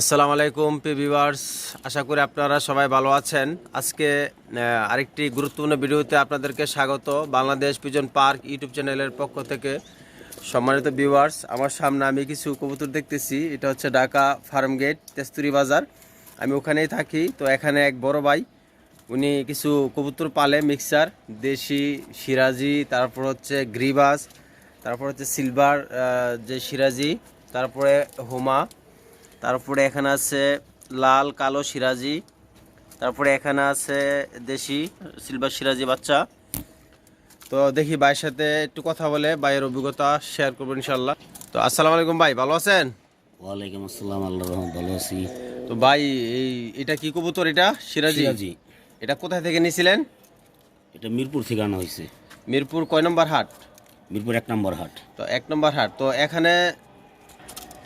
আসসালামু আলাইকুম P viewers. আশা করি আপনারা সবাই ভালো আছেন। আজকে আরেকটি গুরুত্বপূর্ণ ভিডিওতে আপনাদেরকে স্বাগত। বাংলাদেশ পিজন পার্ক ইউটিউব চ্যানেলের পক্ষ থেকে। সম্মানিত ভিউয়ার্স, আমার সামনে আমি কিছু কবুতর দেখতেছি। এটা হচ্ছে ঢাকা ফার্ম গেট, তেস্তুরি বাজার। আমি ওখানেই থাকি। তো এখানে এক বড় ভাই, উনি কিছু কবুতর পালে, মিক্সার, দেশি সিরাজি, তারপর হচ্ছে গ্রিবাস, তারপর হচ্ছে সিলভার যে সিরাজি, তারপরে হোমা তারপরে এখানে আছে লাল কালো সিরাজি। তারপরে এখানে আছে দেশি সিলভার সিরাজি বাচ্চা। তো দেখি ভাইয়ের সাথে একটু কথা বলে ভাইয়ের অভিজ্ঞতা শেয়ার করব ইনশাল্লাহ তো আসসালামু আলাইকুম ভাই ভালো আছেন? ওয়ালাইকুম আসসালাম আল্লাহ রহমান ভালো আছি। তো ভাই এই এটা কি কবুতর এটা সিরাজি? সিরাজি। এটা কোথায় থেকে নিয়েছিলেন এটা মিরপুর থেকে আনা হয়েছে। মিরপুর কয় নম্বর হাট? মিরপুর এক নম্বর হাট। তো এক নম্বর হাট। তো এখানে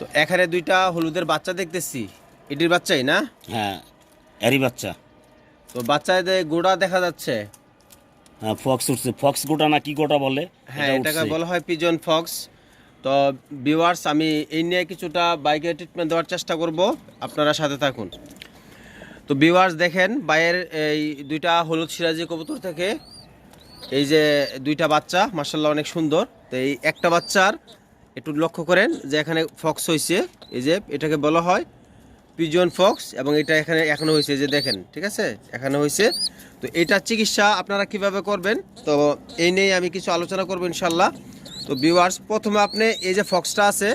তো এখানে দুইটা হলুদের বাচ্চা দেখতেছি। এটির বাচ্চাই না? হ্যাঁ এরই বাচ্চা। তো বাচ্চাদের গোড়া দেখা যাচ্ছে। হ্যাঁ ফক্স উঠছে। ফক্স গোটা না কি গোটা বলে? হ্যাঁ এটাকে বলা হয় পিজন ফক্স। তো ভিউয়ার্স আমি এই নিয়ে কিছুটা বাইকে ট্রিটমেন্ট দেওয়ার চেষ্টা করব। আপনারা সাথে থাকুন। তো ভিউয়ার্স দেখেন বাইয়ের এই দুইটা হলুদ সিরাজি কবুতর থেকে এই যে দুইটা বাচ্চা মার্শাল্লাহ অনেক সুন্দর। তো এই একটা বাচ্চার একটু লক্ষ্য করেন যে এখানে ফক্স হয়েছে। এই যে এটাকে বলা হয় পিজন ফক্স এবং এটা এখানে এখনও হয়েছে যে দেখেন, ঠিক আছে? এখানে হয়েছে। তো এটার চিকিৎসা আপনারা কীভাবে করবেন? তো এই নিয়ে আমি কিছু আলোচনা করব ইনশাল্লাহ। তো ভিউয়ার্স প্রথমে আপনি এই যে ফক্সটা আছে,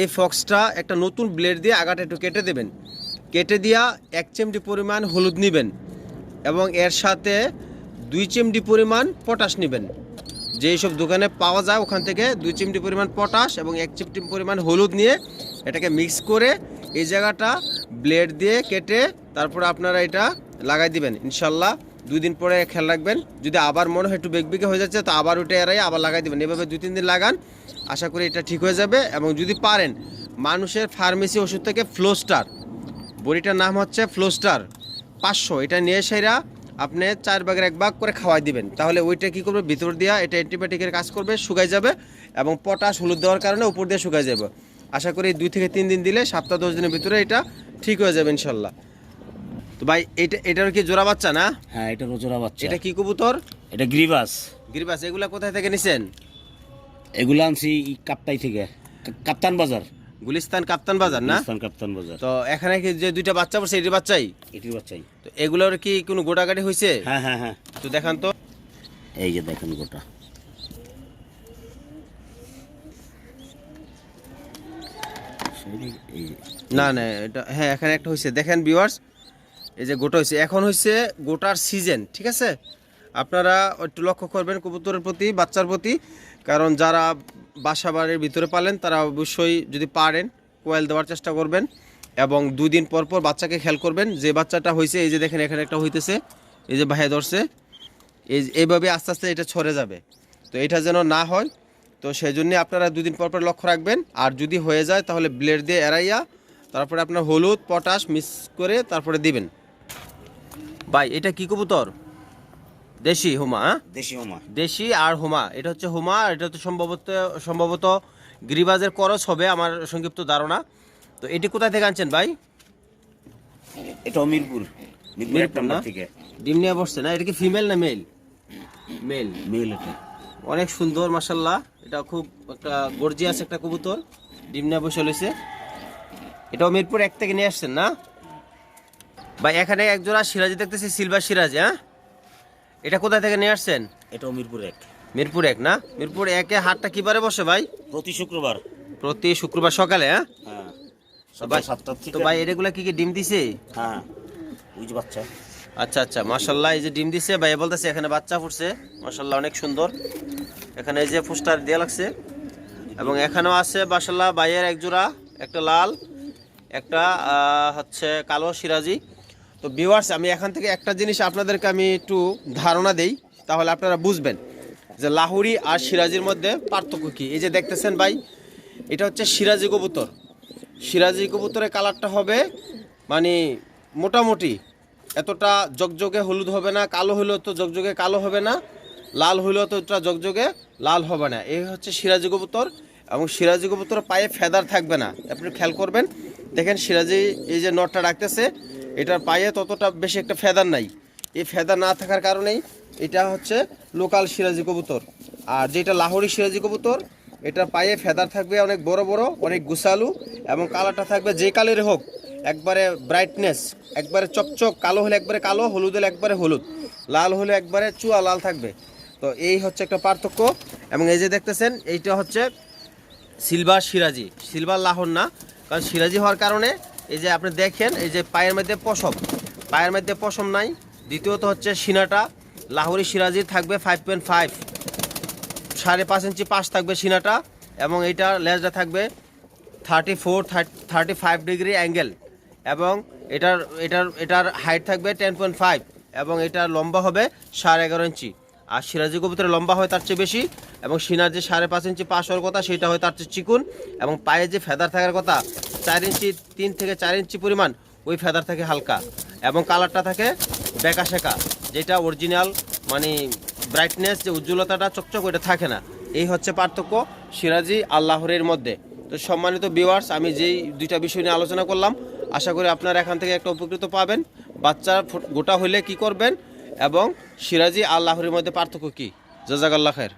এই ফক্সটা একটা নতুন ব্লেড দিয়ে আগাটা একটু কেটে দেবেন। কেটে দিয়া এক চিমটি পরিমাণ হলুদ নেবেন এবং এর সাথে দুই চিমটি পরিমাণ পটাশ নেবেন। যেই সব দোকানে পাওয়া যায়, ওখান থেকে দুই চিমটি পরিমাণ পটাশ এবং এক চিমটি পরিমাণ হলুদ নিয়ে এটাকে মিক্স করে এই জায়গাটা ব্লেড দিয়ে কেটে তারপরে আপনারা এটা লাগাই দিবেন। ইনশাল্লাহ দুই দিন পরে খেয়াল রাখবেন। যদি আবার মনে হয় একটু বেগবেগে হয়ে যাচ্ছে, তো আবার ওইটা এড়াই আবার লাগাই দেবেন। এভাবে দুই, তিন দিন লাগান। আশা করি এটা ঠিক হয়ে যাবে এবং যদি পারেন, মানুষের ফার্মেসি ওষুধ থেকে ফ্লোস্টার বড়িটার নাম হচ্ছে ফ্লোস্টার পাঁচশো। এটা নিয়ে সেরা আপনি চার ভাগের এক ভাগ করে খাওয়াই দিবেন। তাহলে ওইটা কি করবে? ভিতর দিয়া এটা অ্যান্টিবায়োটিকের কাজ করবে শুকাই যাবে এবং পটাশ হলুদ দেওয়ার কারণে উপর দিয়ে শুকাই যাবে। আশা করি দুই থেকে তিন দিন দিলে সপ্তাহ দশ দিনের ভিতরে এটা ঠিক হয়ে যাবে ইনশাল্লাহ। তো ভাই এটা এটার কি জোড়া বাচ্চা না? হ্যাঁ এটারও রোজরা বাচ্চা। এটা কি কবুতর? এটা গ্রিবাস। গিরিবাস এগুলা কোথায় থেকে নিছেন? এগুলো আনছি কাপ্তাই থেকে। কাপ্তান বাজার। গুলিস্তান কাপ্তান বাজার না? গুলিস্তান কাপ্তান বাজার। তো এখানে কি যে দুইটা বাচ্চা পড়ছে এটি বাচ্চাই? এটির বাচ্চাই। তো এগুলোর কি কোনো গোটাগাটি হয়েছে হ্যাঁ হ্যাঁ হ্যাঁ। তো দেখান তো। এই যে দেখেন গোটা। না না এটা হ্যাঁ এখানে একটা হয়েছে দেখেন ভিউয়ার্স এই যে গোটা হয়েছে এখন হয়েছে গোটার সিজন ঠিক আছে? আপনারা একটু লক্ষ্য করবেন কবুতরের প্রতি বাচ্চার প্রতি কারণ যারা বাসা বাড়ির ভিতরে পালেন, তারা অবশ্যই যদি পারেন, কোয়েল দেওয়ার চেষ্টা করবেন এবং দুই দিন পর পর বাচ্চাকে খেয়াল করবেন। যে বাচ্চাটা হয়েছে এই যে দেখেন এখানে একটা হইতেছে, এই যে ভাইয়া ধরছে, এই এইভাবে আস্তে আস্তে এটা ছড়ে যাবে। তো এটা যেন না হয়, তো সেই জন্যে আপনারা দুদিন পর পর লক্ষ্য রাখবেন। আর যদি হয়ে যায়, তাহলে ব্লেড দিয়ে এড়াইয়া, তারপরে আপনার হলুদ, পটাশ মিক্স করে তারপরে দিবেন। ভাই, এটা কি কবুতর? দেশি হুমা হ্যাঁ? দেশি ওমা দেশি আর হুমা এটা হচ্ছে হুমা এটা তো সম্ভবত সম্ভবত গিরিবাজের করস হবে আমার সংক্ষিপ্ত ধারণা। তো এটি কোথায় থেকে আনছেন ভাই? এটা মিরপুর মিরপুর না? ডিম নিয়ে বসছে না? এটা কি ফিমেল না মেল? মেল। মেল এটা। অনেক সুন্দর মাসাল্লাহ এটা খুব একটা গর্জিয়াস একটা কবুতর ডিম নিয়ে বসে রয়েছে। এটাও মিরপুর এক থেকে নিয়ে আসছেন না? ভাই এখানে এক জোড়া সিরাজি দেখতেছি সিলভার সিরাজি হ্যাঁ? এটা কোথায় থেকে নিয়ে আসছেন? এটাও মিরপুর এক। মিরপুর এক না? মিরপুর একে হাটটা কিবারে বসে ভাই? প্রতি শুক্রবার। প্রতি শুক্রবার সকালে হ্যাঁ? হ্যাঁ তো ভাই সাতটার তো ভাই এগুলা কি কি ডিম দিছে? হ্যাঁ ওই যে বাচ্চা। আচ্ছা আচ্ছা মাশাল্লাহ এই যে ডিম দিছে ভাই বলতেছে এখানে বাচ্চা ফুটছে। মাশাল্লাহ অনেক সুন্দর। এখানে এই যে ফুস্টার দেওয়া লাগছে। এবং এখানেও আছে মাশাল্লাহ ভাইয়ের এক জোড়া একটা লাল একটা হচ্ছে কালো সিরাজি। তো ভিউয়ার্স আমি এখান থেকে একটা জিনিস আপনাদেরকে আমি একটু ধারণা দেই, তাহলে আপনারা বুঝবেন যে লাহুরি আর সিরাজির মধ্যে পার্থক্য কী। এই যে দেখতেছেন ভাই, এটা হচ্ছে সিরাজি কবুতর। সিরাজি কবুতরের কালারটা হবে মানে মোটামুটি এতটা জগজগে হলুদ হবে না, কালো হলেও তো জগজগে কালো হবে না, লাল হলেও তো এটা জগজগে লাল হবে না। এই হচ্ছে সিরাজি কবুতর এবং সিরাজি কবুতর পায়ে ফেদার থাকবে না। আপনি খেয়াল করবেন, দেখেন সিরাজি এই যে নটটা রাখতেছে এটার পায়ে ততটা বেশি একটা ফেদার নাই। এই ফেদার না থাকার কারণেই এটা হচ্ছে লোকাল সিরাজি কবুতর। আর যেটা লাহোরি সিরাজি কবুতর, এটার পায়ে ফেদার থাকবে অনেক বড় বড়, অনেক গুছালু এবং কালারটা থাকবে যে কালের হোক, একবারে ব্রাইটনেস একবারে চকচক, কালো হলে একবারে কালো, হলুদ হলে একবারে হলুদ, লাল হলে একবারে চুয়া লাল থাকবে। তো এই হচ্ছে একটা পার্থক্য এবং এই যে দেখতেছেন, এইটা হচ্ছে সিলভার সিরাজি, সিলভার লাহোর না, কারণ সিরাজি হওয়ার কারণে এই যে আপনি দেখেন, এই যে পায়ের মধ্যে পশম। পায়ের মধ্যে পশম নাই। দ্বিতীয়ত হচ্ছে সিনাটা। লাহোরি সিরাজি থাকবে ফাইভ পয়েন্ট ফাইভ সাড়ে পাঁচ ইঞ্চি পাশ থাকবে সিনাটা এবং এইটা লেজটা থাকবে thirty four thirty five degree angle এবং এটার এটার এটার হাইট থাকবে টেন পয়েন্ট ফাইভ এবং এটার লম্বা হবে সাড়ে এগারো ইঞ্চি। আর সিরাজি কবুতরের লম্বা হয় তার চেয়ে বেশি, এবং সিনার যে সাড়ে পাঁচ ইঞ্চি পাশ হওয়ার কথা, সেটা হয় তার চেয়ে চিকুন, এবং পায়ে যে ফেদার থাকার কথা, চার ইঞ্চি, তিন থেকে চার ইঞ্চি পরিমাণ ওই ফেদার থাকে হালকা, এবং কালারটা থাকে বেকা শেখা যেটা অরিজিনাল মানে ব্রাইটনেস যে উজ্জ্বলতাটা চকচক, ওইটা থাকে না। এই হচ্ছে পার্থক্য সিরাজি আল্লাহরের মধ্যে। তো সম্মানিত ভিউয়ার্স আমি যেই দুইটা বিষয় নিয়ে আলোচনা করলাম, আশা করি আপনারা এখান থেকে একটা উপকৃত পাবেন। বাচ্চা গোটা হইলে কি করবেন? এবং সিরাজি আল্লাহরের মধ্যে পার্থক্য কি? জাজাকাল্লাহ খের